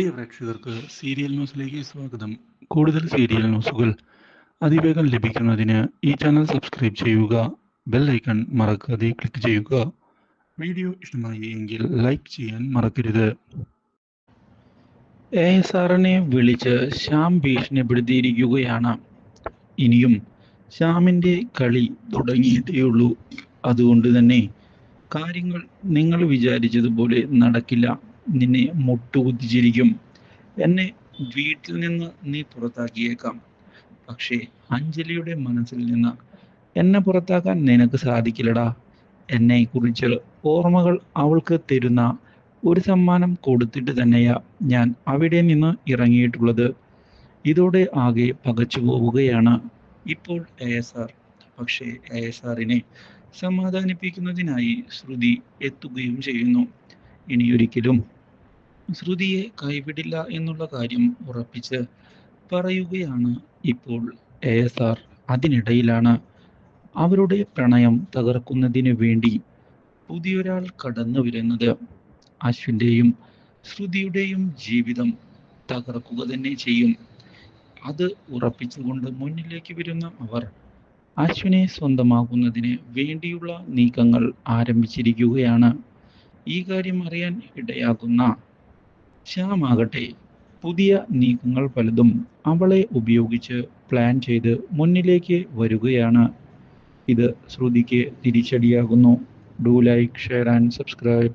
പ്രിയ പ്രേക്ഷകർക്ക് സീരിയൽ ന്യൂസിലേക്ക് സ്വാഗതം. കൂടുതൽ സീരിയൽ ന്യൂസുകൾ അതിവേഗം ലഭിക്കുന്നതിന് ഈ ചാനൽ സബ്സ്ക്രൈബ് ചെയ്യുക ബെൽ ഐക്കൺ മറക്കാതെ ക്ലിക്ക് ചെയ്യുക. വീഡിയോ ഇഷ്ടമായി എങ്കിൽ ലൈക്ക് ചെയ്യാൻ മറക്കരുത്. എ എസ് ആറിനെ വിളിച്ച് ശ്യാം ഭീഷണിപ്പെടുത്തിയിരിക്കുകയാണ് ഇനിയും ശ്യാമിന്റെ കളി തുടങ്ങിയിട്ടേയുള്ളൂ അതുകൊണ്ട് തന്നെ കാര്യങ്ങൾ നിങ്ങൾ വിചാരിച്ചതുപോലെ നടക്കില്ല. നിന്നെ മുട്ടുകുത്തിച്ചിരിക്കും. എന്നെ വീട്ടിൽ നിന്ന് നീ പുറത്താക്കിയേക്കാം. പക്ഷേ അഞ്ജലിയുടെ മനസ്സിൽ നിന്ന് എന്നെ പുറത്താക്കാൻ നിനക്ക് സാധിക്കില്ലടാ. എന്നെ കുറിച്ച് ഓർമ്മകൾ അവൾക്ക് തരുന്ന ഒരു സമ്മാനം കൊടുത്തിട്ട് തന്നെയാ ഞാൻ അവിടെ നിന്ന് ഇറങ്ങിയിട്ടുള്ളത്. ഇതോടെ ആകെ പകച്ചു പോവുകയാണ് ഇപ്പോൾ എ എസ് ആർ പക്ഷേ എ എസ് ആറിനെ സമാധാനിപ്പിക്കുന്നതിനായി ശ്രുതി എത്തുകയും ചെയ്യുന്നു. ഇനിയൊരിക്കലും ശ്രുതിയെ കൈവിടില്ല എന്നുള്ള കാര്യം ഉറപ്പിച്ച് പറയുകയാണ് ഇപ്പോൾ എ എസ് ആർ അതിനിടയിലാണ് അവരുടെ പ്രണയം തകർക്കുന്നതിന് വേണ്ടി പുതിയൊരാൾ കടന്നു വരുന്നത്. അശ്വിന്റെയും ശ്രുതിയുടെയും ജീവിതം തകർക്കുക തന്നെ ചെയ്യും. അത് ഉറപ്പിച്ചുകൊണ്ട് മുന്നിലേക്ക് വരുന്ന അവർ അശ്വിനെ സ്വന്തമാക്കുന്നതിന് വേണ്ടിയുള്ള നീക്കങ്ങൾ ആരംഭിച്ചിരിക്കുകയാണ്. ഈ കാര്യം അറിയാൻ ഇടയാകുന്ന. ശ്യാമാകട്ടെ പുതിയ നീക്കങ്ങൾ പലതും അവളെ ഉപയോഗിച്ച് പ്ലാൻ ചെയ്ത് മുന്നിലേക്ക് വരികയാണ്. ഇത് ശ്രുതിക്ക് തിരിച്ചടിയാകുന്നു. Do like share and subscribe